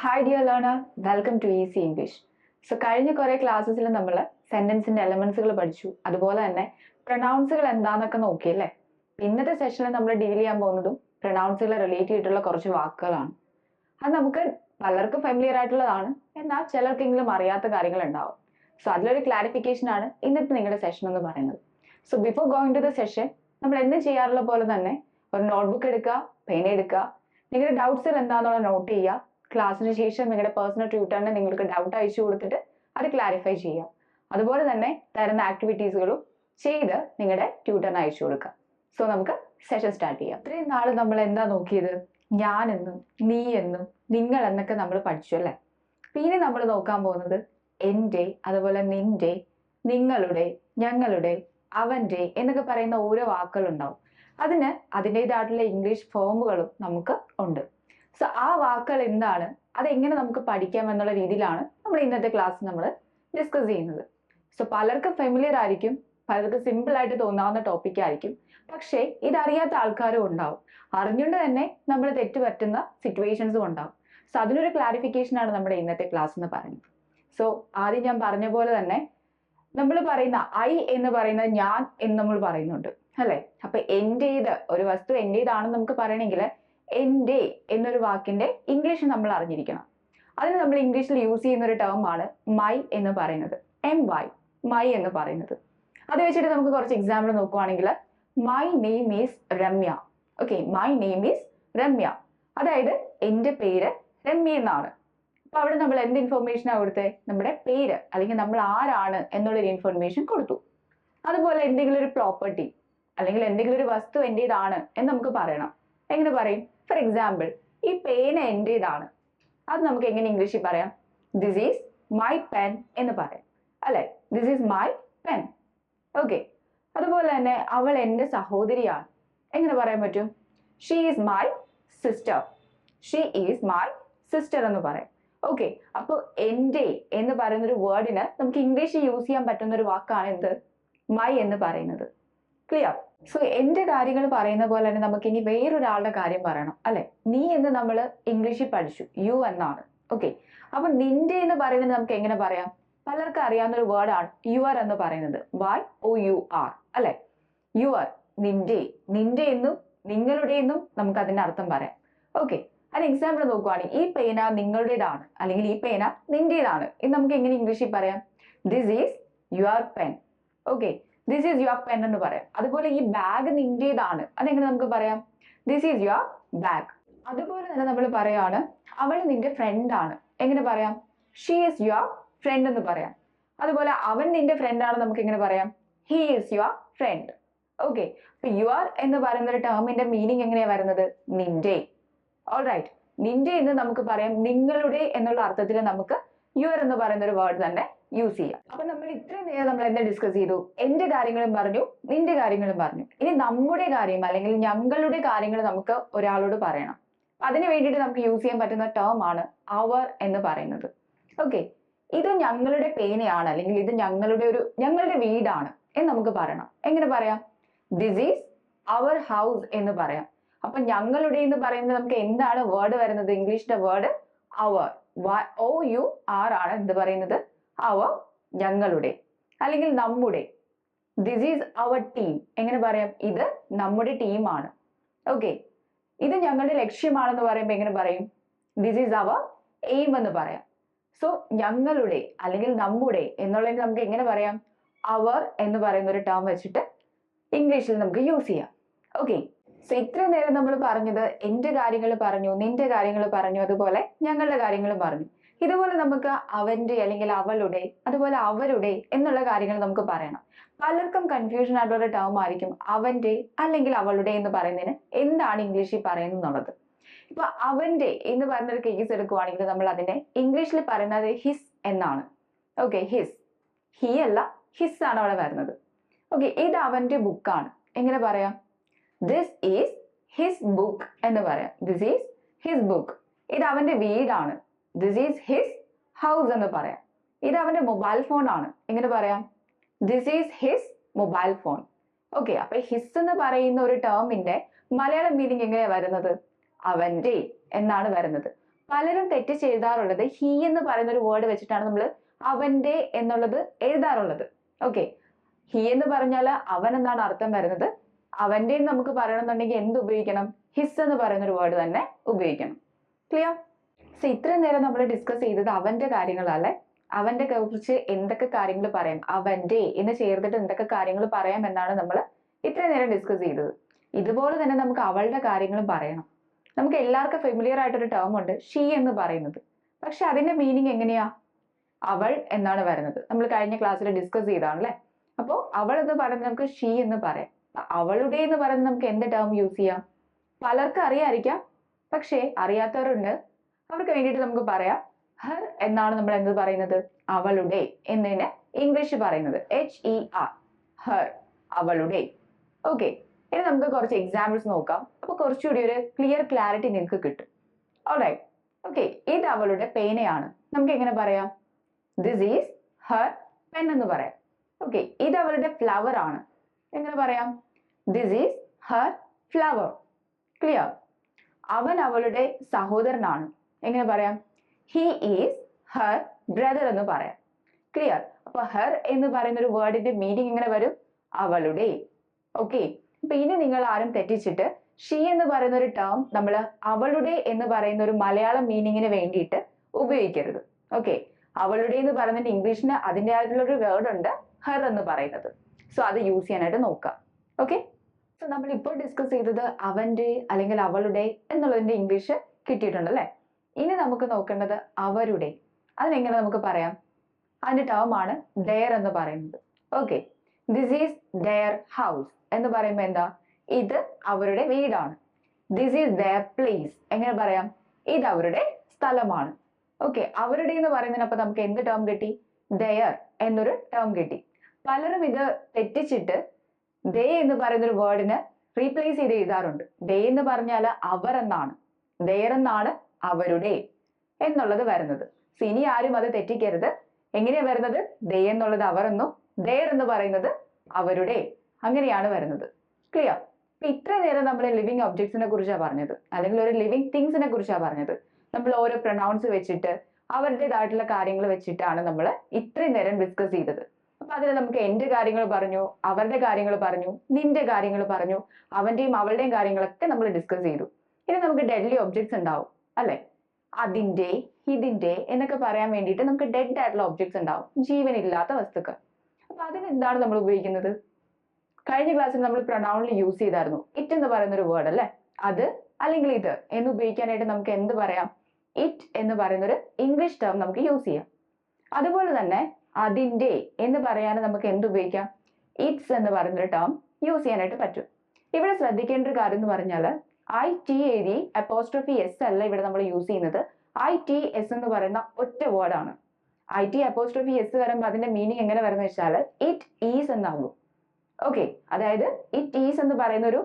Hi dear learner welcome to easy English so കഴിഞ്ഞ കുറേ ക്ലാസ്സസിൽ നമ്മൾ സെന്റൻസിന്റെ എലമെന്റ്സുകൾ പഠിച്ചു. അതുപോലെ തന്നെ പ്രൊണൗൺസുകൾ എന്താണെന്നൊക്കെ നോക്കി അല്ലേ? ഇന്നത്തെ സെഷനിൽ നമ്മൾ ഡീൽ ചെയ്യാൻ പോകുന്നതും പ്രൊണൗൺസുകളെ റിലേറ്റ് ചെയ്തിട്ടുള്ള കുറച്ച് വാക്കുകളാണ്. അത് നമുക്ക് പലർക്കും ഫെമിലിയർ ആയിട്ടുള്ളതാണ്. എന്നാൽ ചിലർക്കെങ്കിലും അറിയാത്ത കാര്യങ്ങൾ ഉണ്ടാവും സോ അതിലൊരു ക്ലാരിഫിക്കേഷൻ ആണ് ഇന്നത്തെ നിങ്ങളുടെ സെഷൻ എന്ന് പറയുന്നത്. So before going to the session നമ്മൾ എന്നും ചെയ്യാറുള്ള പോലെ തന്നെ ഒരു നോട്ട്ബുക്ക് എടുക്കുക പേന എടുക്കുക. നിങ്ങളുടെ ഡൗട്ട്സിൽ എന്താണെന്നുള്ള നോട്ട് ചെയ്യുക. ക്ലാസ്സിന് ശേഷം നിങ്ങളുടെ പേഴ്സണൽ ട്യൂട്ടറിന് നിങ്ങൾക്ക് ഡൗട്ട് അയച്ചു കൊടുത്തിട്ട് അത് ക്ലാരിഫൈ ചെയ്യാം. അതുപോലെ തന്നെ തരുന്ന ആക്ടിവിറ്റീസുകളും ചെയ്ത് നിങ്ങളുടെ ട്യൂട്ടറിന് അയച്ചു കൊടുക്കുക സോ നമുക്ക് സെഷൻ സ്റ്റാർട്ട് ചെയ്യാം. ഇത്രയും നാൾ നമ്മൾ എന്താ നോക്കിയത്? ഞാൻ എന്നും നീ എന്നും നിങ്ങൾ എന്നൊക്കെ നമ്മൾ പഠിച്ചു അല്ലേ? പിന്നെ നമ്മൾ നോക്കാൻ പോകുന്നത് എന്റെ അതുപോലെ നിന്റെ നിങ്ങളുടെ ഞങ്ങളുടെ അവന്റെ എന്നൊക്കെ പറയുന്ന ഓരോ വാക്കുകളുണ്ടാവും അതിന് അതിന്റേതായിട്ടുള്ള ഇംഗ്ലീഷ് ഫോമുകളും നമുക്ക് ഉണ്ട്. സോ ആ വാക്കുകൾ എന്താണ്? അതെങ്ങനെ നമുക്ക് പഠിക്കാം എന്നുള്ള രീതിയിലാണ് നമ്മൾ ഇന്നത്തെ ക്ലാസ് നമ്മൾ ഡിസ്കസ് ചെയ്യുന്നത്. സോ പലർക്കും ഫെമിലിയർ ആയിരിക്കും പലർക്കും സിമ്പിൾ ആയിട്ട് തോന്നാവുന്ന ടോപ്പിക് ആയിരിക്കും. പക്ഷേ ഇതറിയാത്ത ആൾക്കാരും ഉണ്ടാവും. അറിഞ്ഞുകൊണ്ട് തന്നെ നമ്മൾ തെറ്റ് പറ്റുന്ന സിറ്റുവേഷൻസും ഉണ്ടാവും. സോ അതിനൊരു ക്ലാരിഫിക്കേഷൻ ആണ് നമ്മുടെ ഇന്നത്തെ ക്ലാസ് എന്ന് പറയുന്നത്. സോ ആദ്യം ഞാൻ പറഞ്ഞ പോലെ തന്നെ നമ്മൾ പറയുന്ന ഐ എന്ന് പറയുന്നത് ഞാൻ എന്ന് നമ്മൾ പറയുന്നുണ്ട്. അല്ലെ? അപ്പൊ എന്റേത് ഒരു വസ്തു എന്റേതാണെന്ന് നമുക്ക് പറയണമെങ്കിൽ എന്റെ എന്നൊരു വാക്കിന്റെ ഇംഗ്ലീഷ് നമ്മൾ അറിഞ്ഞിരിക്കണം. അതിന് നമ്മൾ ഇംഗ്ലീഷിൽ യൂസ് ചെയ്യുന്ന ഒരു ടേം ആണ് മൈ എന്ന് പറയുന്നത്. എം വൈ മൈ എന്ന് പറയുന്നത്. അത് വെച്ചിട്ട് നമുക്ക് കുറച്ച് എക്സാമ്പിൾ നോക്കുവാണെങ്കിൽ my name is Ramya okay my name is Ramya അതായത് എന്റെ പേര് രമ്യ എന്നാണ്. അപ്പോൾ അവിടെ നമ്മൾ എന്ത് ഇൻഫർമേഷനാണ് കൊടുത്തത് നമ്മുടെ പേര് അല്ലെങ്കിൽ നമ്മൾ ആരാണ് എന്നുള്ളൊരു ഇൻഫർമേഷൻ കൊടുത്തു. അതുപോലെ എന്തെങ്കിലും ഒരു പ്രോപ്പർട്ടി അല്ലെങ്കിൽ എന്തെങ്കിലും ഒരു വസ്തു എന്റെതാണ് എന്ന് നമുക്ക് പറയണം. എങ്ങനെ പറയും? ഫോർ എക്സാമ്പിൾ ഈ പേന എന്റെതാണ് അത് നമുക്ക് എങ്ങനെ ഇംഗ്ലീഷിൽ പറയാം? ദിസ് ഈസ് മൈ പെൻ എന്ന് പറയാം. അല്ലെ? This is my pen okay അതുപോലെ തന്നെ അവൾ എന്റെ സഹോദരിയാണ്. എങ്ങനെ പറയാൻ പറ്റും? She is my sister she is my sister എന്ന് പറയാം. ഓക്കെ അപ്പോൾ എന്റെ എന്ന് പറയുന്ന ഒരു വേർഡിന് നമുക്ക് ഇംഗ്ലീഷിൽ യൂസ് ചെയ്യാൻ പറ്റുന്ന ഒരു വാക്കാണ് എന്ത്? മൈ എന്ന് പറയുന്നത്. ക്ലിയർ സോ എന്റെ കാര്യങ്ങൾ പറയുന്ന പോലെ തന്നെ നമുക്ക് ഇനി വേറൊരാളുടെ കാര്യം പറയണം അല്ലെ? നീ എന്ന് നമ്മൾ ഇംഗ്ലീഷിൽ പഠിച്ചു യു എന്നാണ് ഓക്കെ അപ്പൊ നിന്റെ എന്ന് പറയുന്നത് നമുക്ക് എങ്ങനെ പറയാം? പലർക്കും അറിയാവുന്ന ഒരു വേർഡാണ് യു ആർ എന്ന് പറയുന്നത് വൈ ഒ യു ആർ അല്ലെ? യു ആർ നിന്റെ നിന്റെ എന്നും നിങ്ങളുടെ എന്നും നമുക്ക് അതിന്റെ അർത്ഥം പറയാം ഓക്കെ അതിന് എക്സാമ്പിൾ നോക്കുവാണെങ്കിൽ ഈ പേന നിങ്ങളുടേതാണ് അല്ലെങ്കിൽ ഈ പേന നിന്റേതാണ് ഇത് നമുക്ക് എങ്ങനെ ഇംഗ്ലീഷിൽ പറയാം? This is your pen okay this is your pen എന്ന് പറയാം. അതുപോലെ ഈ ബാഗ് നിന്റേതാണ് അതെങ്ങനെ നമുക്ക് പറയാം? ദിസ് ഈസ് യുവർ ബാഗ് അതുപോലെ തന്നെ നമ്മൾ പറയാണ് അവൾ നിന്റെ ഫ്രണ്ടാണ് എങ്ങനെ പറയാം? ഷീ ഈസ് യുവർ ഫ്രണ്ട് എന്ന് പറയാം. അതുപോലെ അവൻ നിന്റെ ഫ്രണ്ട് ആണ് നമുക്ക് എങ്ങനെ പറയാം? He is your friend okay അപ്പൊ യുവർ എന്ന് പറയുന്ന ഒരു ടേമിന്റെ മീനിങ് എങ്ങനെയാ വരുന്നത്? നിന്റെ ഓൾ റൈറ്റ് നിന്റെ എന്ന് നമുക്ക് പറയാം നിങ്ങളുടെ എന്നുള്ള അർത്ഥത്തിൽ നമുക്ക് യുവർ എന്ന് പറയുന്ന ഒരു വേർഡ് തന്നെ യൂസ് ചെയ്യാം. അപ്പൊ നമ്മൾ ഇത്രയും നേരം നമ്മൾ എന്താ ഡിസ്കസ് ചെയ്തു? എന്റെ കാര്യങ്ങളും പറഞ്ഞു നിന്റെ കാര്യങ്ങളും പറഞ്ഞു. ഇനി നമ്മുടെ കാര്യം അല്ലെങ്കിൽ ഞങ്ങളുടെ കാര്യങ്ങൾ നമുക്ക് ഒരാളോട് പറയണം. അതിന് വേണ്ടിയിട്ട് നമുക്ക് യൂസ് ചെയ്യാൻ പറ്റുന്ന ടേം ആണ് അവർ എന്ന് പറയുന്നത്. ഓക്കെ ഇത് ഞങ്ങളുടെ പേനയാണ് അല്ലെങ്കിൽ ഇത് ഞങ്ങളുടെ ഒരു ഞങ്ങളുടെ വീടാണ് എന്ന് നമുക്ക് പറയണം. എങ്ങനെ പറയാം? ദിസ് ഈസ് അവർ ഹൗസ് എന്ന് പറയാം. അപ്പൊ ഞങ്ങളുടെ എന്ന് പറയുന്നത് നമുക്ക് എന്താണ് വേർഡ് വരുന്നത്? ഇംഗ്ലീഷിന്റെ word our O U R ആണ് എന്ത് പറയുന്നത്? അവർ ഞങ്ങളുടെ അല്ലെങ്കിൽ നമ്മുടെ. ദിസ് ഈസ് അവർ ടീം എങ്ങനെ പറയാം? ഇത് നമ്മുടെ ടീമാണ് ഓക്കെ ഇത് ഞങ്ങളുടെ ലക്ഷ്യമാണെന്ന് പറയുമ്പോൾ എങ്ങനെ പറയും? ദിസ് ഈസ് അവർ എയിം എന്ന് പറയാം. സോ ഞങ്ങളുടെ അല്ലെങ്കിൽ നമ്മുടെ എന്നുള്ളതിന് നമുക്ക് എങ്ങനെ പറയാം? അവർ എന്ന് പറയുന്ന ഒരു ടേം വെച്ചിട്ട് ഇംഗ്ലീഷിൽ നമുക്ക് യൂസ് ചെയ്യാം. ഓക്കെ സോ ഇത്രയും നേരം നമ്മൾ പറഞ്ഞത് എന്റെ കാര്യങ്ങൾ പറഞ്ഞു നിന്റെ കാര്യങ്ങൾ പറഞ്ഞു അതുപോലെ ഞങ്ങളുടെ കാര്യങ്ങളും പറഞ്ഞു. ഇതുപോലെ നമുക്ക് അവന്റെ അല്ലെങ്കിൽ അവളുടെ അതുപോലെ അവരുടെ എന്നുള്ള കാര്യങ്ങൾ നമുക്ക് പറയണം. പലർക്കും കൺഫ്യൂഷൻ ആയിട്ടുള്ള ടേം ആയിരിക്കും അവന്റെ അല്ലെങ്കിൽ അവളുടെ എന്ന് പറയുന്നതിന് എന്താണ് ഇംഗ്ലീഷിൽ പറയുന്നത് എന്നുള്ളത്. ഇപ്പൊ അവന്റെ എന്ന് പറയുന്ന ഒരു കേസ് എടുക്കുവാണെങ്കിൽ നമ്മൾ അതിനെ ഇംഗ്ലീഷിൽ പറയുന്നത് ഹിസ് എന്നാണ്. ഓക്കെ ഹിസ് ഹി അല്ല ഹിസ് ആണ് അവിടെ വരുന്നത്. ഓക്കെ ഇത് അവന്റെ ബുക്കാണ് എങ്ങനെ പറയാം? ദിസ് ഈസ് ഹിസ് ബുക്ക് എന്ന് പറയാം. ദിസ് ഈസ് ഹിസ് ബുക്ക് ഇത് അവന്റെ വീടാണ്. ദിസ് ഈസ് ഹിസ് ഹൗസ് എന്ന് പറയാം. ഇത് അവന്റെ മൊബൈൽ ഫോൺ ആണ്. എങ്ങനെ പറയാം? This is his mobile phone okay അപ്പൊ ഹിസ് എന്ന് പറയുന്ന ഒരു ടേമിന്റെ മലയാളം മീനിങ് എങ്ങനെയാ വരുന്നത്? അവന്റെ എന്നാണ് വരുന്നത്. പലരും തെറ്റ് ചെയ്താറുള്ളത് ഹി എന്ന് പറയുന്ന ഒരു വേർഡ് വെച്ചിട്ടാണ് നമ്മൾ അവന്റെ എന്നുള്ളത് എഴുതാറുള്ളത്. ഓക്കെ ഹി എന്ന് പറഞ്ഞാൽ അവൻ എന്നാണ് അർത്ഥം വരുന്നത്. എന്ന് നമുക്ക് പറയണമെന്നുണ്ടെങ്കിൽ എന്ത് ഉപയോഗിക്കണം? ഹിസ് എന്ന് പറയുന്ന ഒരു വേർഡ് തന്നെ ഉപയോഗിക്കണം. ക്ലിയർ സോ ഇത്രയും നേരം നമ്മൾ ഡിസ്കസ് ചെയ്തത് അവന്റെ കാര്യങ്ങളല്ലേ? അവന്റെ കുറിച്ച് എന്തൊക്കെ കാര്യങ്ങൾ പറയാം? അവന്റെ എന്ന് ചേർത്തിട്ട് എന്തൊക്കെ കാര്യങ്ങൾ പറയാം എന്നാണ് നമ്മൾ ഇത്രയും നേരം ഡിസ്കസ് ചെയ്തത്. ഇതുപോലെ തന്നെ നമുക്ക് അവളുടെ കാര്യങ്ങളും പറയണം. നമുക്ക് എല്ലാവർക്കും ഫെമിലിയർ ആയിട്ടൊരു ടേം ഉണ്ട് ഷീ എന്ന് പറയുന്നത്. പക്ഷെ അതിന്റെ മീനിങ് എങ്ങനെയാ? അവൾ എന്നാണ് വരുന്നത്. നമ്മൾ കഴിഞ്ഞ ക്ലാസ്സിൽ ഡിസ്കസ് ചെയ്താണല്ലേ? അപ്പോൾ അവൾ എന്ന് പറയുന്നത് നമുക്ക് ഷീ എന്ന് പറയാം. അവളുടെ എന്ന് പറയുന്നത് നമുക്ക് എന്ത് ടേം യൂസ് ചെയ്യാം? പലർക്കും അറിയാതിരിക്കാം പക്ഷേ അറിയാത്തവരുണ്ട്. അവർക്ക് വേണ്ടിയിട്ട് നമുക്ക് പറയാം ഹർ എന്നാണ് നമ്മൾ എന്ത് പറയുന്നത്? അവളുടെ എന്നതിന് ഇംഗ്ലീഷ് പറയുന്നത്. എച്ച് ഇ ആർ ഹർ അവളുടെ. ഓക്കെ ഇനി നമുക്ക് കുറച്ച് എക്സാമ്പിൾസ് നോക്കാം. അപ്പൊ കുറച്ചുകൂടി ഒരു ക്ലിയർ ക്ലാരിറ്റി നിങ്ങൾക്ക് കിട്ടും. ഓൾറൈറ്റ് ഓക്കെ ഇത് അവളുടെ പേനയാണ്. നമുക്ക് എങ്ങനെ പറയാം? ദിസ് ഈസ് ഹർ പെൻ എന്ന് പറയാം. ഓക്കെ ഇത് അവളുടെ ഫ്ലവർ ആണ്. എങ്ങനെ പറയാം? This is her flower clear അവൻ അവളുടെ സഹോദരനാണ്. എങ്ങനെ പറയാം? ഹി ഈസ് ഹർ ബ്രദർ എന്ന് പറയാം. ക്ലിയർ അപ്പൊ ഹർ എന്ന് പറയുന്ന ഒരു വേർഡിന്റെ മീനിങ് എങ്ങനെ വരും? അവളുടെ. ഓക്കെ അപ്പൊ ഇനി നിങ്ങൾ ആരും തെറ്റിച്ചിട്ട് ഷീ എന്ന് പറയുന്ന ഒരു ടേം നമ്മൾ അവളുടെ എന്ന് പറയുന്ന ഒരു മലയാളം മീനിങ്ങിന് വേണ്ടിയിട്ട് ഉപയോഗിക്കരുത്. ഓക്കെ അവളുടെ എന്ന് പറയുന്നതിന്റെ ഇംഗ്ലീഷിന് അതിന്റെ ആയിട്ടുള്ള ഒരു വേർഡ് ഉണ്ട് ഹർ എന്ന് പറയുന്നത്. സോ അത് യൂസ് ചെയ്യാനായിട്ട് നോക്കാം ഓക്കെ സോ നമ്മൾ ഇപ്പോൾ ഡിസ്കസ് ചെയ്തത് അവന്റെ അല്ലെങ്കിൽ അവളുടെ എന്നുള്ളതിന്റെ ഇംഗ്ലീഷ് കിട്ടിയിട്ടുണ്ട് അല്ലേ? ഇനി നമുക്ക് നോക്കേണ്ടത് അവരുടെ അതിനെങ്ങനെ നമുക്ക് പറയാം? അതിന്റെ ടേം ആണ് ദയർ എന്ന് പറയുന്നത്. Okay this is their house എന്ന് പറയുമ്പോൾ എന്താ? ഇത് അവരുടെ വീടാണ്. ദിസ് ഈസ് ദയർ പ്ലേസ് എങ്ങനെ പറയാം? ഇത് അവരുടെ സ്ഥലമാണ്. ഓക്കെ അവരുടെ എന്ന് പറയുന്നതിനപ്പം നമുക്ക് എന്ത് ടേം കിട്ടി? ദയർ എന്നൊരു ടേം കിട്ടി. പലരും ഇത് തെറ്റിച്ചിട്ട് ദേ എന്ന് പറയുന്ന ഒരു വേർഡിന് റീപ്ലേസ് ചെയ്ത് എഴുതാറുണ്ട്. ദേ എന്ന് പറഞ്ഞാൽ അവർ എന്നാണ്. ദയർ എന്നാണ് അവരുടെ എന്നുള്ളത് വരുന്നത്. സോ ഇനി ആരും അത് തെറ്റിക്കരുത്. എങ്ങനെയാ വരുന്നത്? ദേ എന്നുള്ളത് അവർ എന്നും ദയർ എന്ന് പറയുന്നത് അവരുടെ. അങ്ങനെയാണ് വരുന്നത്. ക്ലിയർ ഇപ്പൊ ഇത്ര നേരം നമ്മൾ ലിവിങ് ഒബ്ജക്ട്സിനെ കുറിച്ചാണ് പറഞ്ഞത്. അല്ലെങ്കിൽ ഒരു ലിവിങ് തിങ്സിനെ കുറിച്ചാണ് പറഞ്ഞത്. നമ്മൾ ഓരോ പ്രൊണൗൺസ് വെച്ചിട്ട് അവരുടേതായിട്ടുള്ള കാര്യങ്ങൾ വെച്ചിട്ടാണ് നമ്മൾ ഇത്രയും നേരം ഡിസ്കസ് ചെയ്തത്. അപ്പൊ അതിൽ നമുക്ക് എന്റെ കാര്യങ്ങൾ പറഞ്ഞു അവരുടെ കാര്യങ്ങൾ പറഞ്ഞു നിന്റെ കാര്യങ്ങൾ പറഞ്ഞു അവന്റെയും അവളുടെയും കാര്യങ്ങളൊക്കെ നമ്മൾ ഡിസ്കസ് ചെയ്തു. ഇനി നമുക്ക് ഡെഡ്ലി ഒബ്ജക്ട്സ് ഉണ്ടാവും. അല്ലെ? അതിന്റെ ഇതിന്റെ എന്നൊക്കെ പറയാൻ വേണ്ടിയിട്ട് നമുക്ക് ഡെഡ് ആയിട്ടുള്ള ഒബ്ജക്ട്സ് ഉണ്ടാവും. ജീവനില്ലാത്ത വസ്തുക്കൾ. അപ്പൊ അതിനെന്താണ് നമ്മൾ ഉപയോഗിക്കുന്നത്? കഴിഞ്ഞ ക്ലാസ്സിൽ നമ്മൾ പ്രൊനൗണിൽ യൂസ് ചെയ്തായിരുന്നു. ഇറ്റ് എന്ന് പറയുന്ന ഒരു വേർഡ് അല്ലേ? അത് അല്ലെങ്കിൽ ഇത് എന്ന് ഉപയോഗിക്കാനായിട്ട് നമുക്ക് എന്ത് പറയാം? ഇറ്റ് എന്ന് പറയുന്ന ഒരു ഇംഗ്ലീഷ് ടേം നമുക്ക് യൂസ് ചെയ്യാം. അതുപോലെ തന്നെ അതിന്റെ എന്ന് പറയാൻ നമുക്ക് എന്ത് ഉപയോഗിക്കാം? ഇറ്റ്സ് എന്ന് പറയുന്ന ഒരു ടേം യൂസ് ചെയ്യാനായിട്ട് പറ്റും. ഇവിടെ ശ്രദ്ധിക്കേണ്ട ഒരു കാര്യം എന്ന് പറഞ്ഞാൽ ഐ ടി എഴുതി അപ്പോസ്ട്രോഫി എസ് അല്ല ഇവിടെ നമ്മൾ യൂസ് ചെയ്യുന്നത്. ഐ ടി എസ് എന്ന് പറയുന്ന ഒറ്റ വേർഡാണ് ഐ ടി അപ്പോസ്ട്രോഫി എസ് വരുമ്പോൾ അതിന്റെ മീനിങ് എങ്ങനെ വരുന്ന വെച്ചാൽ ഇറ്റ് ഈസ് എന്നാകും ഓക്കെ അതായത് ഇറ്റ് ഈസ് എന്ന് പറയുന്ന ഒരു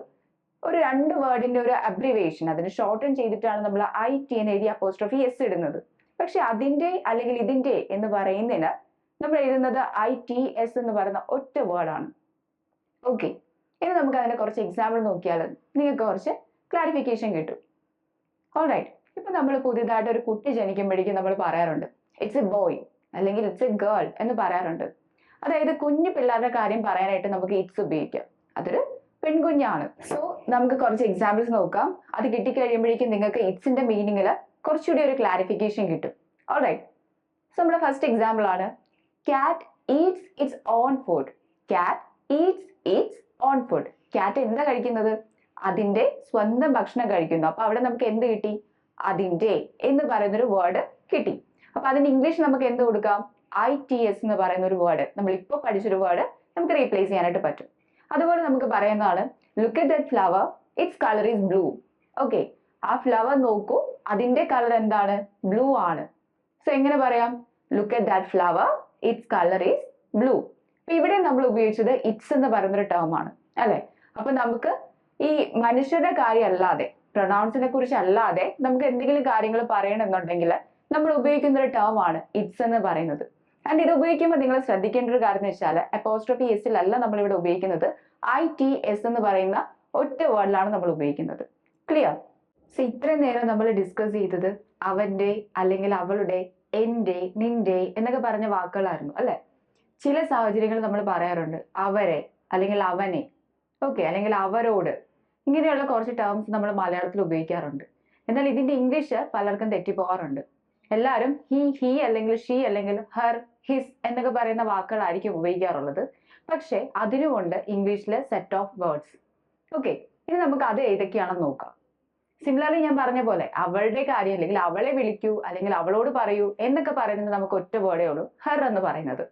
ഒരു രണ്ട് വേർഡിന്റെ ഒരു അബ്രിവേഷൻ അതിന് ഷോർട്ടൺ ചെയ്തിട്ടാണ് നമ്മൾ ഐ ടി എന്ന് എഴുതി അപ്പോസ്ട്രോഫി എസ് ഇടുന്നത്. പക്ഷെ അതിന്റെ അല്ലെങ്കിൽ ഇതിന്റെ എന്ന് പറയുന്നതിന് നമ്മൾ എഴുതുന്നത് ഐ ടി എസ് എന്ന് പറയുന്ന ഒറ്റ വേർഡാണ് ഓക്കെ ഇനി നമുക്ക് അതിന്റെ കുറച്ച് എക്സാമ്പിൾ നോക്കിയാൽ നിങ്ങൾക്ക് കുറച്ച് ക്ലാരിഫിക്കേഷൻ കിട്ടും. ഓൾറൈറ്റ് ഇപ്പൊ നമ്മൾ പുതിയതായിട്ട് ഒരു കുട്ടി ജനിക്കുമ്പോഴേക്കും നമ്മൾ പറയാറുണ്ട് ഇറ്റ്സ് എ ബോയ് അല്ലെങ്കിൽ ഇറ്റ്സ് എ ഗേൾ എന്ന് പറയാറുണ്ട്. അതായത് കുഞ്ഞു പിള്ളേരുടെ കാര്യം പറയാനായിട്ട് നമുക്ക് ഇറ്റ്സ് ഉപയോഗിക്കാം. അതൊരു പെൺകുഞ്ഞാണ്. സോ നമുക്ക് കുറച്ച് എക്സാമ്പിൾസ് നോക്കാം. അത് കിട്ടിക്കഴിയുമ്പോഴേക്കും നിങ്ങൾക്ക് ഇറ്റ്സിന്റെ മീനിങ്ങിൽ കുറച്ചുകൂടി ഒരു ക്ലാരിഫിക്കേഷൻ കിട്ടും. ഓൾ റൈറ്റ് സോ നമ്മുടെ ഫസ്റ്റ് എക്സാമ്പിൾ ആണ്. Cat eats its own food cat eats its own food cat എന്താ കഴിക്കുന്നത്? അതിന്റെ സ്വന്തം ഭക്ഷണം കഴിക്കുന്നു. അപ്പൊ അവിടെ നമുക്ക് എന്ത് കിട്ടി? അതിന്റെ എന്ന് പറയുന്നൊരു വേർഡ് കിട്ടി. അപ്പൊ അതിന് ഇംഗ്ലീഷ് നമുക്ക് എന്ത് കൊടുക്കാം? ഐ ടി എസ് എന്ന് പറയുന്ന ഒരു വേർഡ് നമ്മൾ ഇപ്പോൾ പഠിച്ചൊരു വേർഡ് നമുക്ക് റീപ്ലേസ് ചെയ്യാനായിട്ട് പറ്റും. അതുപോലെ നമുക്ക് പറയുന്നതാണ് look at that flower its colour is blue okay ആ ഫ്ലവർ നോക്കൂ. അതിന്റെ കളർ എന്താണ്? ബ്ലൂ ആണ്. സോ എങ്ങനെ പറയാം? Look at that flower its colour is blue ഇപ്പൊ ഇവിടെ നമ്മൾ ഉപയോഗിച്ചത് ഇറ്റ്സ് എന്ന് പറയുന്ന ഒരു ടേം ആണ്. അല്ലെ? അപ്പൊ നമുക്ക് ഈ മനുഷ്യരുടെ കാര്യം അല്ലാതെ പ്രൊനൗൺസിനെ കുറിച്ച് അല്ലാതെ നമുക്ക് എന്തെങ്കിലും കാര്യങ്ങൾ പറയണമെന്നുണ്ടെങ്കിൽ നമ്മൾ ഉപയോഗിക്കുന്ന ഒരു ടേം ആണ് ഇറ്റ്സ് എന്ന് പറയുന്നത്. ആൻഡ് ഇത് ഉപയോഗിക്കുമ്പോൾ നിങ്ങൾ ശ്രദ്ധിക്കേണ്ട ഒരു കാര്യം എന്ന് വെച്ചാൽ അപ്പോസ്ട്രോഫി എസിലല്ല നമ്മൾ ഇവിടെ ഉപയോഗിക്കുന്നത് ഐ ടി എസ് എന്ന് പറയുന്ന ഒറ്റ വേർഡിലാണ് നമ്മൾ ഉപയോഗിക്കുന്നത്. ക്ലിയർ സോ ഇത്രയും നേരം നമ്മൾ ഡിസ്കസ് ചെയ്തത് അവന്റെ അല്ലെങ്കിൽ അവളുടെ എന്റെ നിന്റെ എന്നൊക്കെ പറഞ്ഞ വാക്കുകളായിരുന്നു അല്ലേ? ചില സാഹചര്യങ്ങൾ നമ്മൾ പറയാറുണ്ട് അവരെ അല്ലെങ്കിൽ അവനെ. ഓക്കെ അല്ലെങ്കിൽ അവരോട്. ഇങ്ങനെയുള്ള കുറച്ച് ടേംസ് നമ്മൾ മലയാളത്തിൽ ഉപയോഗിക്കാറുണ്ട്. എന്നാൽ ഇതിന്റെ ഇംഗ്ലീഷ് പലർക്കും തെറ്റിപ്പോകാറുണ്ട്. എല്ലാവരും ഹി ഹി അല്ലെങ്കിൽ ഷീ അല്ലെങ്കിൽ ഹർ ഹിസ് എന്നൊക്കെ പറയുന്ന വാക്കുകളായിരിക്കും ഉപയോഗിക്കാറുള്ളത്. പക്ഷെ അതിനുമുണ്ട് ഇംഗ്ലീഷിലെ സെറ്റ് ഓഫ് വേർഡ്സ് ഓക്കെ ഇനി നമുക്ക് അത് ഏതൊക്കെയാണെന്ന് നോക്കാം. സിമിലർലി ഞാൻ പറഞ്ഞ പോലെ അവളുടെ കാര്യം അല്ലെങ്കിൽ അവളെ വിളിക്കൂ അല്ലെങ്കിൽ അവളോട് പറയൂ എന്നൊക്കെ പറയുന്നത് നമുക്ക് ഒറ്റ വേർഡേ ഉള്ളൂ. ഹർ എന്ന് പറയുന്നത്.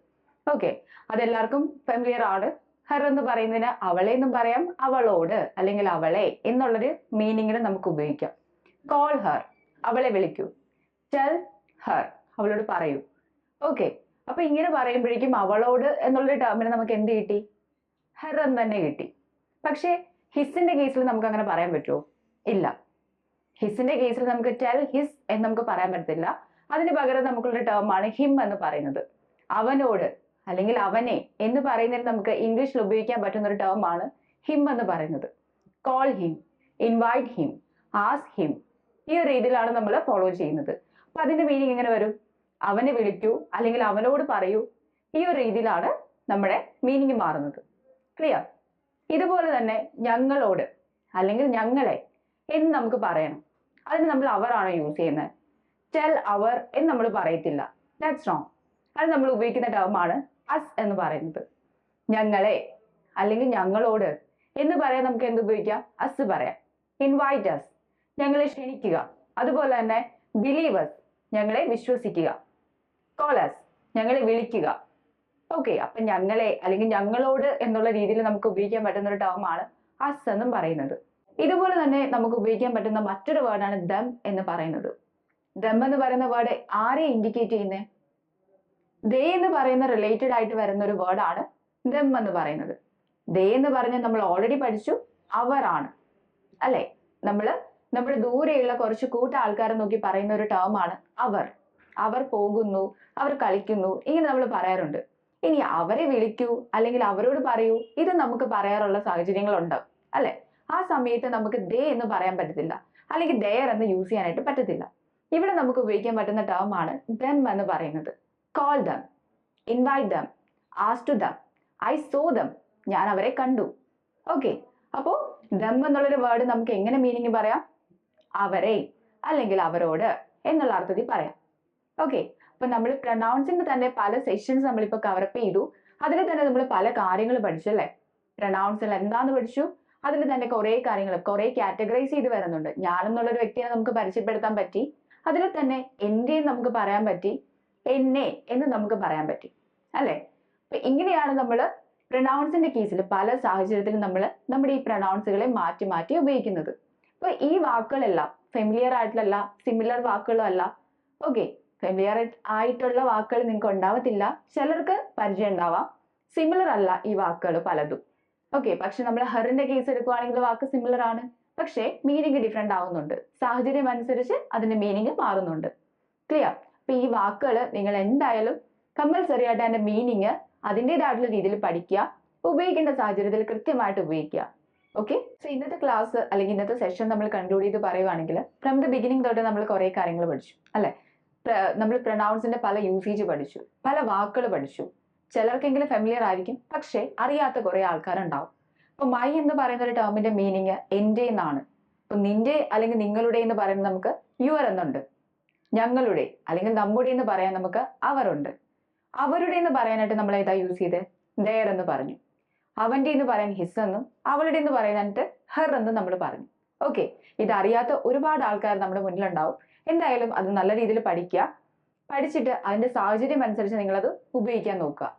ഓക്കെ അതെല്ലാവർക്കും ഫെമിലിയർ ആണ്. ഹർ എന്ന് പറയുന്നതിന് അവളെ എന്നും പറയാം അവളോട് അല്ലെങ്കിൽ അവളെ എന്നുള്ളൊരു മീനിങ്ങിൽ നമുക്ക് ഉപയോഗിക്കാം. കോൾ ഹർ അവളെ വിളിക്കൂ. ടെൽ ഹർ അവളോട് പറയൂ. ഓക്കെ അപ്പൊ ഇങ്ങനെ പറയുമ്പോഴേക്കും അവളോട് എന്നുള്ളൊരു ടേമിന് നമുക്ക് എന്ത് കിട്ടി? ഹെർ എന്ന് തന്നെ കിട്ടി. പക്ഷേ ഹിസിന്റെ കേസിൽ നമുക്ക് അങ്ങനെ പറയാൻ പറ്റുമോ ഇല്ല. ഹിസിന്റെ കേസിൽ നമുക്ക് ടെൽ ഹിസ് എന്ന് നമുക്ക് പറയാൻ പറ്റത്തില്ല. അതിന് പകരം നമുക്കുള്ള ടേമാണ് ഹിം എന്ന് പറയുന്നത്. അവനോട് അല്ലെങ്കിൽ അവനെ എന്ന് പറയുന്നതിന് നമുക്ക് ഇംഗ്ലീഷിൽ ഉപയോഗിക്കാൻ പറ്റുന്ന ഒരു ടേം ആണ് ഹിം എന്ന് പറയുന്നത്. Call him invite him ask him ഈ ഒരു രീതിയിലാണ് നമ്മൾ ഫോളോ ചെയ്യുന്നത്. അപ്പൊ അതിന്റെ മീനിങ് എങ്ങനെ വരും? അവനെ വിളിക്കൂ അല്ലെങ്കിൽ അവനോട് പറയൂ. ഈ ഒരു രീതിയിലാണ് നമ്മുടെ മീനിങ് മാറുന്നത്. ക്ലിയർ ഇതുപോലെ തന്നെ ഞങ്ങളോട് അല്ലെങ്കിൽ ഞങ്ങളെ എന്ന് നമുക്ക് പറയണം. അതിന് നമ്മൾ അവർ ആണ് യൂസ് ചെയ്യുന്നത്? ടെൽ അവർ എന്ന് നമ്മൾ പറയത്തില്ല. ദാറ്റ്സ് റോങ് അത് നമ്മൾ ഉപയോഗിക്കുന്ന ടേമാണ് അസ് എന്ന് പറയുന്നത്. ഞങ്ങളെ അല്ലെങ്കിൽ ഞങ്ങളോട് എന്ന് പറയാൻ നമുക്ക് എന്ത് ഉപയോഗിക്കാം? അസ് പറയാം. ഇൻവൈറ്റ് അസ് ഞങ്ങളെ ക്ഷണിക്കുക. അതുപോലെ തന്നെ ബിലീവേഴ്സ് ഞങ്ങളെ വിശ്വസിക്കുക. കോളേഴ്സ് ഞങ്ങളെ വിളിക്കുക. ഓക്കെ അപ്പൊ ഞങ്ങളെ അല്ലെങ്കിൽ ഞങ്ങളോട് എന്നുള്ള രീതിയിൽ നമുക്ക് ഉപയോഗിക്കാൻ പറ്റുന്ന ഒരു ടേമാണ് അസ് എന്നും പറയുന്നത്. ഇതുപോലെ തന്നെ നമുക്ക് ഉപയോഗിക്കാൻ പറ്റുന്ന മറ്റൊരു വേർഡാണ് ദം എന്ന് പറയുന്നത്. ദം എന്ന് പറയുന്ന വേർഡ് ആരെ ഇൻഡിക്കേറ്റ് ചെയ്യുന്നത് ദേ എന്ന് പറയുന്ന റിലേറ്റഡ് ആയിട്ട് വരുന്ന ഒരു വേർഡാണ് ദം എന്ന് പറയുന്നത്. ദേ എന്ന് പറഞ്ഞ നമ്മൾ ഓൾറെഡി പഠിച്ചു അവരാണ് അല്ലെ? നമ്മൾ നമ്മുടെ ദൂരെയുള്ള കുറച്ച് കൂട്ട ആൾക്കാരെ നോക്കി പറയുന്ന ഒരു ടേം ആണ് അവർ. അവർ പോകുന്നു അവർ കളിക്കുന്നു ഇങ്ങനെ നമ്മൾ പറയാറുണ്ട്. ഇനി അവരെ വിളിക്കൂ അല്ലെങ്കിൽ അവരോട് പറയൂ ഇത് നമുക്ക് പറയാറുള്ള സാഹചര്യങ്ങളുണ്ട്. അല്ലെ? ആ സമയത്ത് നമുക്ക് ദേ എന്ന് പറയാൻ പറ്റത്തില്ല. അല്ലെങ്കിൽ ദയർ എന്ന് യൂസ് ചെയ്യാനായിട്ട് പറ്റത്തില്ല. ഇവിടെ നമുക്ക് ഉപയോഗിക്കാൻ പറ്റുന്ന ടേം ആണ് ദം എന്ന് പറയുന്നത്. Call them invite them ask to them I saw them ഞാൻ അവരെ കണ്ടു. ഓക്കെ അപ്പോ ദം എന്നുള്ളൊരു വേർഡ് നമുക്ക് എങ്ങനെ മീനിങ് പറയാം? അവരെ അല്ലെങ്കിൽ അവരോട് എന്നുള്ള അർത്ഥത്തിൽ പറയാം. ഓക്കെ അപ്പൊ നമ്മൾ പ്രണൗൺസിങ് തന്നെ പല സെഷൻസ് നമ്മളിപ്പോ കവറപ്പ് ചെയ്തു. അതിൽ തന്നെ നമ്മൾ പല കാര്യങ്ങൾ പഠിച്ചല്ലേ അല്ലേ? പ്രൊനൗൺസിൽ എന്താന്ന് പഠിച്ചു? അതിൽ തന്നെ കുറേ കാര്യങ്ങൾ കുറേ കാറ്റഗറൈസ് ചെയ്ത് വരുന്നുണ്ട്. ഞാനെന്നുള്ളൊരു വ്യക്തിയെ നമുക്ക് പരിചയപ്പെടുത്താൻ പറ്റി. അതിൽ തന്നെ എന്റെയും നമുക്ക് പറയാൻ പറ്റി. എന്നെ എന്ന് നമുക്ക് പറയാൻ പറ്റും. അല്ലേ? അപ്പൊ ഇങ്ങനെയാണ് നമ്മൾ പ്രൊനൗൺസിന്റെ കേസിൽ പല സാഹചര്യത്തിലും നമ്മൾ നമ്മുടെ ഈ പ്രണൗൺസുകളെ മാറ്റി മാറ്റി ഉപയോഗിക്കുന്നത്. അപ്പൊ ഈ വാക്കുകളെല്ലാം ഫെമിലിയർ ആയിട്ടുള്ള സിമിലർ വാക്കുകളും അല്ല. ഓക്കെ ഫെമിലിയർ ആയിട്ടുള്ള വാക്കുകൾ നിങ്ങൾക്ക് ഉണ്ടാവത്തില്ല. ചിലർക്ക് പരിചയം ഉണ്ടാവാം. സിമിലർ അല്ല ഈ വാക്കുകൾ പലതും. ഓക്കെ പക്ഷെ നമ്മൾ ഹെറിന്റെ കേസ് എടുക്കുവാണെങ്കിൽ വാക്ക് സിമിലർ ആണ്. പക്ഷേ മീനിങ് ഡിഫറെന്റ് ആവുന്നുണ്ട്. സാഹചര്യം അനുസരിച്ച് അതിന്റെ മീനിങ് മാറുന്നുണ്ട്. ക്ലിയർ അപ്പൊ ഈ വാക്കുകൾ നിങ്ങൾ എന്തായാലും കമ്പൽസറി ആയിട്ട് അതിന്റെ മീനിങ് അതിന്റെതായിട്ടുള്ള രീതിയിൽ പഠിക്കുക ഉപയോഗിക്കേണ്ട സാഹചര്യത്തിൽ കൃത്യമായിട്ട് ഉപയോഗിക്കുക. ഓക്കെ സോ ഇന്നത്തെ ക്ലാസ് അല്ലെങ്കിൽ ഇന്നത്തെ സെഷൻ നമ്മൾ കൺക്ലൂഡ് ചെയ്ത് പറയുവാണെങ്കിൽ ഫ്രം ദ ബിഗിനിങ് തൊട്ട് നമ്മൾ കുറേ കാര്യങ്ങൾ പഠിച്ചു അല്ലേ? നമ്മൾ പ്രൊനൗൺസിന്റെ പല യൂസേജ് പഠിച്ചു പല വാക്കുകൾ പഠിച്ചു. ചിലർക്കെങ്കിലും ഫെമിലിയർ ആയിരിക്കും പക്ഷേ അറിയാത്ത കുറെ ആൾക്കാരുണ്ടാവും. അപ്പോൾ മൈ എന്ന് പറയുന്ന ഒരു ടേമിന്റെ മീനിങ് എന്റെ എന്നാണ് അപ്പൊ നിന്റെ അല്ലെങ്കിൽ നിങ്ങളുടെ എന്ന് പറയുന്നത് നമുക്ക് യുവർ എന്നുണ്ട്. ഞങ്ങളുടെ അല്ലെങ്കിൽ നമ്മുടെ എന്ന് പറയാൻ നമുക്ക് അവരുണ്ട്. അവരുടെ എന്ന് പറയാനായിട്ട് നമ്മൾ ഏതാ യൂസ് ചെയ്ത്? ദയർ എന്ന് പറഞ്ഞു. അവന്റെ എന്ന് പറയാൻ ഹിസ് എന്നും അവളുടെ എന്ന് പറയാനായിട്ട് ഹെർ എന്നും നമ്മൾ പറഞ്ഞു. ഓക്കെ ഇതറിയാത്ത ഒരുപാട് ആൾക്കാർ നമ്മുടെ മുന്നിലുണ്ടാവും. എന്തായാലും അത് നല്ല രീതിയിൽ പഠിക്കുക. പഠിച്ചിട്ട് അതിന്റെ സാഹചര്യം അനുസരിച്ച് നിങ്ങളത് ഉപയോഗിക്കാൻ നോക്കുക.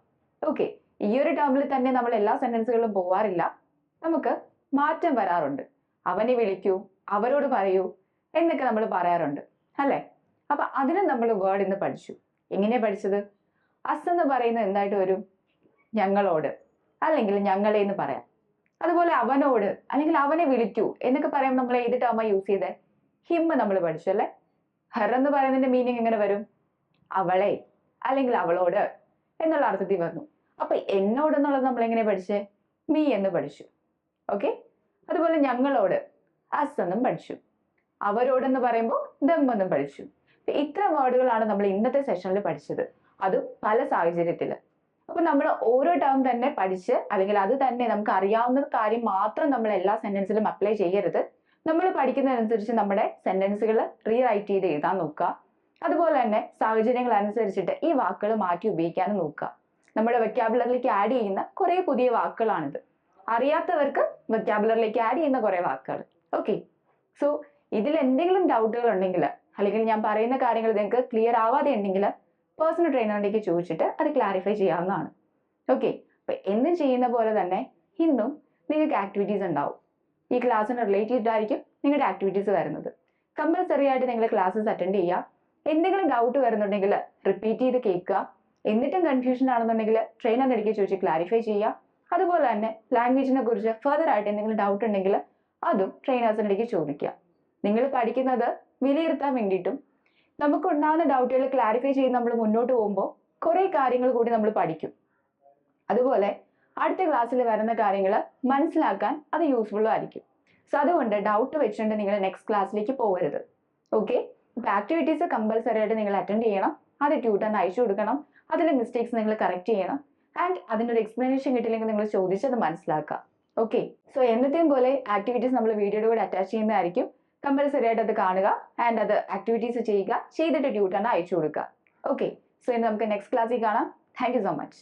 ഓക്കെ ഈ ഒരു ടേമിൽ തന്നെ നമ്മൾ എല്ലാ സെന്റൻസുകളിലും പോവാറില്ല. നമുക്ക് മാറ്റം വരാറുണ്ട്. അവനെ വിളിക്കൂ അവരോട് പറയൂ എന്നൊക്കെ നമ്മൾ പറയാറുണ്ട്. അല്ലേ? അപ്പൊ അതിനും നമ്മൾ വേർഡ് ഇന്ന് പഠിച്ചു. എങ്ങനെ പഠിച്ചത്? അസ് എന്ന് പറയുന്നത് എന്തായിട്ട് വരും? ഞങ്ങളോട്. അല്ലെങ്കിൽ ഞങ്ങളെ എന്ന് പറയാം. അതുപോലെ അവനോട് അല്ലെങ്കിൽ അവനെ വിളിക്കൂ എന്നൊക്കെ പറയാൻ നമ്മൾ ഏത് ടേമാ യൂസ് ചെയ്തേ? ഹിം നമ്മൾ പഠിച്ചു അല്ലെ? ഹർ എന്ന് പറയുന്നതിന്റെ മീനിങ് എങ്ങനെ വരും? അവളെ അല്ലെങ്കിൽ അവളോട് എന്നുള്ള അർത്ഥത്തിൽ വന്നു. അപ്പൊ എന്നോട് എന്നുള്ളത് നമ്മൾ എങ്ങനെ പഠിച്ചേ? മീ എന്ന് പഠിച്ചു. ഓക്കെ അതുപോലെ ഞങ്ങളോട് അസ് എന്നും പഠിച്ചു. അവരോടെന്ന് പറയുമ്പോൾ ദം എന്നും പഠിച്ചു. ഇത്ര വേർഡുകളാണ് നമ്മൾ ഇന്നത്തെ സെഷനിൽ പഠിച്ചത്. അത് പല സാഹചര്യത്തിൽ അപ്പൊ നമ്മൾ ഓരോ ടേം തന്നെ പഠിച്ച് അല്ലെങ്കിൽ അത് തന്നെ നമുക്ക് അറിയാവുന്ന കാര്യം മാത്രം നമ്മൾ എല്ലാ സെന്റൻസിലും അപ്ലൈ ചെയ്യരുത്. നമ്മൾ പഠിക്കുന്നതനുസരിച്ച് നമ്മുടെ സെന്റൻസുകൾ റീറൈറ്റ് ചെയ്ത് എഴുതാൻ നോക്കുക. അതുപോലെ തന്നെ സാഹചര്യങ്ങൾ അനുസരിച്ചിട്ട് ഈ വാക്കുകൾ മാറ്റി ഉപയോഗിക്കാനും നോക്കുക. നമ്മുടെ വെക്കാബുലറിലേക്ക് ആഡ് ചെയ്യുന്ന കുറേ പുതിയ വാക്കുകളാണിത്. അറിയാത്തവർക്ക് വെക്കാബുലറിലേക്ക് ആഡ് ചെയ്യുന്ന കുറേ വാക്കുകൾ ഓക്കെ സോ ഇതിൽ എന്തെങ്കിലും ഡൗട്ടുകൾ ഉണ്ടെങ്കിൽ അല്ലെങ്കിൽ ഞാൻ പറയുന്ന കാര്യങ്ങൾ നിങ്ങൾക്ക് ക്ലിയർ ആവാതെ ഉണ്ടെങ്കിൽ പേഴ്സണൽ ട്രെയിനറിലേക്ക് ചോദിച്ചിട്ട് അത് ക്ലാരിഫൈ ചെയ്യാവുന്നതാണ്. ഓക്കെ അപ്പൊ എന്നും ചെയ്യുന്ന പോലെ തന്നെ ഇന്നും നിങ്ങൾക്ക് ആക്ടിവിറ്റീസ് ഉണ്ടാവും. ഈ ക്ലാസ്സിന് റിലേറ്റഡ് ചെയ്തിട്ടായിരിക്കും നിങ്ങളുടെ ആക്ടിവിറ്റീസ് വരുന്നത്. കമ്പൽസറി ആയിട്ട് നിങ്ങൾ ക്ലാസ്സസ് അറ്റൻഡ് ചെയ്യുക. എന്തെങ്കിലും ഡൗട്ട് വരുന്നുണ്ടെങ്കിൽ റിപ്പീറ്റ് ചെയ്ത് കേൾക്കുക. എന്നിട്ടും കൺഫ്യൂഷൻ ആണെന്നുണ്ടെങ്കിൽ ട്രെയിനറിന്റെ ഇടയ്ക്ക് ചോദിച്ച് ക്ലാരിഫൈ ചെയ്യുക. അതുപോലെ തന്നെ ലാംഗ്വേജിനെ കുറിച്ച് ഫർദർ ആയിട്ട് എന്തെങ്കിലും ഡൗട്ട് ഉണ്ടെങ്കിൽ അതും ട്രെയിനേഴ്സിന്റെ ഇടയ്ക്ക് ചോദിക്കുക. നിങ്ങൾ പഠിക്കുന്നത് വിലയിരുത്താൻ വേണ്ടിയിട്ടും നമുക്കുണ്ടാകുന്ന ഡൗട്ടുകൾ ക്ലാരിഫൈ ചെയ്ത് നമ്മൾ മുന്നോട്ട് പോകുമ്പോൾ കുറേ കാര്യങ്ങൾ കൂടി നമ്മൾ പഠിക്കും. അതുപോലെ അടുത്ത ക്ലാസ്സിൽ വരുന്ന കാര്യങ്ങൾ മനസ്സിലാക്കാൻ അത് യൂസ്ഫുള്ളും ആയിരിക്കും. സോ അതുകൊണ്ട് ഡൗട്ട് വെച്ചിട്ടുണ്ട് നിങ്ങൾ നെക്സ്റ്റ് ക്ലാസ്സിലേക്ക് പോകരുത്. ഓക്കെ ആക്ടിവിറ്റീസ് കമ്പൽസറി ആയിട്ട് നിങ്ങൾ അറ്റൻഡ് ചെയ്യണം. അത് ട്യൂട്ടറിന് അയച്ചു കൊടുക്കണം. അതിലെ മിസ്റ്റേക്സ് നിങ്ങൾ കറക്റ്റ് ചെയ്യണം. ആൻഡ് അതിനൊരു എക്സ്പ്ലനേഷൻ കിട്ടില്ലെങ്കിൽ നിങ്ങൾ ചോദിച്ചത് മനസ്സിലാക്കുക. ഓക്കെ സോ എന്നത്തെയും പോലെ ആക്ടിവിറ്റീസ് നമ്മൾ വീഡിയോയുടെ കൂടെ അറ്റാച്ച് ചെയ്യുന്നതായിരിക്കും. കമ്പൽസറി ആയിട്ട് അത് കാണുക ആൻഡ് അത് ആക്ടിവിറ്റീസ് ചെയ്യുക ചെയ്തിട്ട് ട്യൂട്ടറിന് അയച്ചു കൊടുക്കുക. ഓക്കെ സോ ഇനി നമുക്ക് നെക്സ്റ്റ് ക്ലാസ്സിൽ കാണാം. Thank so much